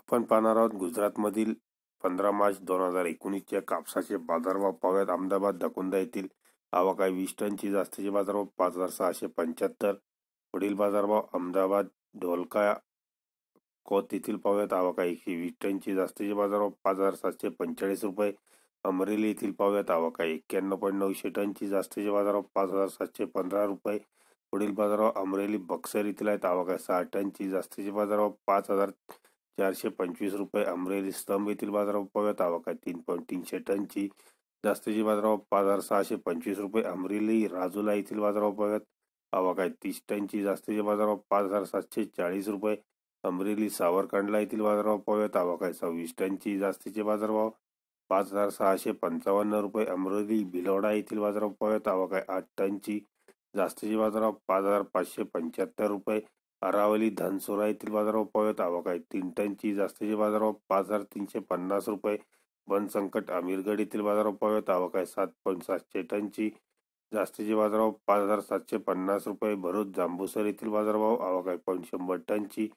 आपण पाहणार आहोत गुजरातमधील पंधरा मार्च दोन हजार एकोणीसच्या कापसाचे बाजारभाव पाहूयात. अहमदाबाद दकुंदा येथील आवक आहे वीस टनची जास्तीचे बाजारभाव पाच हजार सहाशे पंच्याहत्तर. पुढील बाजारभाव अहमदाबाद ढोलका कोत येथील पाहूयात. आवक आहे एकशे वीस टनची जास्तीचे बाजारभाव पाच हजार सातशे पंचेचाळीस रुपये. अमरेली येथील पाहूयात. आवक आहे एक्क्याण्णव पॉईंट नऊशे टनची जास्तीचे बाजारभाव पाच हजार सातशे पंधरा रुपये. पुढील बाजारभाव अमरेली बक्सर येथील आहेत. आवक आहे सहा टनची जास्तीचे बाजारभाव पाच हजार चारशे पंचवीस रुपये अमरेली स्तंभ येथील बाजारभाव पाहूयात आवक आहे तीन पॉईंट तीनशे टनची जास्तीची बाजारभाव पाच हज़ार सहाशे पंचवीस रुपये अमरेली राजुला येथील बाजारभाव पाहूयात आवक तीस टनची जास्तीचे बाजारभाव पाच हज़ार सातशे चाळीस रुपये अमरेली सावरकांडला येथील बाजारभाव पाहूयात आवक सव्वीस टनची जास्तीचे बाजारभाव पाच हज़ार सहाशे पंचावन्न रुपये अमरेली भिलवडा येथील बाजारभाव पाहूयात आवक आठ टनची जास्तीचे बाजारभाव पाच हज़ार पाचशे पंच्याहत्तर रुपये अरावली धनसुरा येथील बाजारभाव पाहूयात. आवक आहे. तीन टनची जास्तीचे बाजारभाव पाच हज़ार तीनशे पन्नास रुपये. बनसंकट अमीरगड येथील बाजारभाव पाहूयात. आवक आहे. सात पॉईंट सातशे टनची जास्तीचे बाजारभाव पाच हज़ार सातशे पन्नास रुपये. भरूच जांबूसर येथील बाजारभाव आवक आहे. पॉईंट शंभर टनची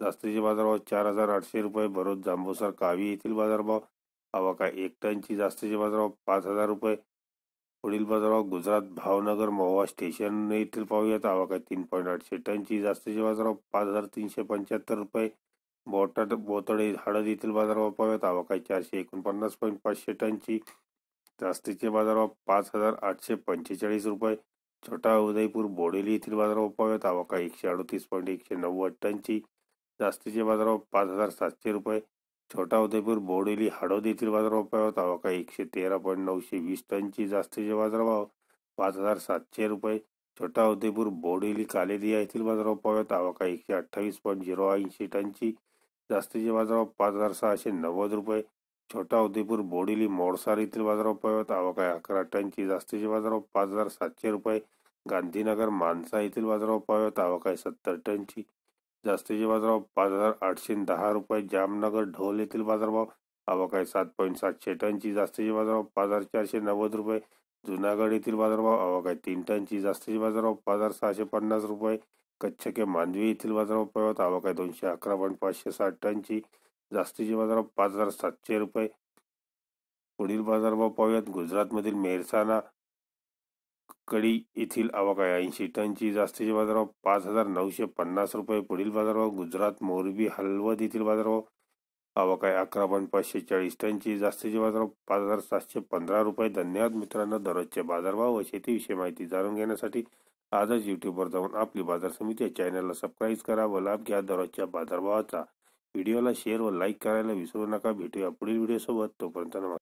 जास्तीचे बाजारभाव चार हज़ार आठशे रुपये. भरूच जांबूसर कावी येथील बाजारभाव आवक आहे. एक टनची जास्तीचे बाजारभाव पाच हज़ार रुपये. पुढील बाजारभाव गुजरात भावनगर महुवा स्टेशन येथील पाहूयात आवक आहे. तीन पॉईंट आठशे टनची जास्तीचे बाजारभाव पाच हज़ार तीनशे पंच्याहत्तर रुपये. बोटाट बोतडे हळद येथील बाजारभाव पाहूयात आवक आहे. चारशे एकोणपन्नास पॉईंट पाचशे टनची जास्तीचे बाजारभाव पाच हज़ार आठशे पंचेचाळीस रुपये. छोटा उदयपूर, बोडेली येथील बाजारभाव पाहूयात आवक एकशे अडतीस पॉईंट एकशे नव्वद टनची जास्तीचे बाजारभाव पाच हज़ार सातशे रुपये. छोटा उदयपूर बोडेली हडोद येथील बाजारभाव आवक आहे. एकशे तेरा पॉईंट नऊशे वीस टनची जास्तीचे बाजारभाव. पाच हज़ार सातशे रुपये. छोटा उदयपूर बोडेली कालेदिया येथील बाजारभाव पाहत आवक एकशे अठ्ठावीस पॉईंट झिरो ऐंशी टनची जास्तीचे बाजारभाव. पाच हज़ार सहाशे नव्वद रुपये. छोटा उदयपूर बोडेली मोडसार येथील बाजारभाव पाहत आवक अकरा टनची जास्तीचे बाजारभाव. पाच हज़ार सातशे रुपये. गांधीनगर मानसा येथील बाजारभाव पाहत आवक सत्तर टनची जास्तीचे बाजारभाव पाच हज़ार आठशे दहा रुपये, जामनगर, ढोल येथील बाजारभाव आवक आहे. सात पॉईंट सातशे टनची जास्तीचे बाजारभाव पाच हज़ार चारशे नव्वद रुपये, जुनागड येथील बाजारभाव आवक आहे. तीन टनची जास्तीचे बाजारभाव पाच हज़ार सहाशे पन्नास रुपये कच्छ के मांडवी येथील बाजारभाव पाहत आवक आहे. दोनशे अकरा पॉईंट पाचशे साठ टनची जास्तीचे बाजारभाव पाच हज़ार सातशे रुपये. पुढील बाजारभाव पाहूयात. गुजरातमधील मेहसाणा कडी येथील आवक आहे ऐंशी टनची जास्तीचे बाजारभाव पाच हजार नऊशे पन्नास रुपये पुढील बाजारभाव. गुजरात मोरबी हलवद येथील बाजारभाव आवक आहे अकरा पॉईंट पाचशे चाळीस टनची जास्तीचे बाजारभाव पाच हजार सातशे पंधरा रुपये. धन्यवाद मित्रांनो दररोजचे बाजारभाव व शेतीविषयी माहिती जाणून घेण्यासाठी आजच युट्यूबवर जाऊन आपली बाजार समिती या चॅनलला सबस्क्राईब करा व लाभ घ्या दररोजच्या बाजारभावाचा. व्हिडिओला शेअर व लाईक करायला विसरू नका. भेटूया पुढील व्हिडिओसोबत तोपर्यंत नमस्कार.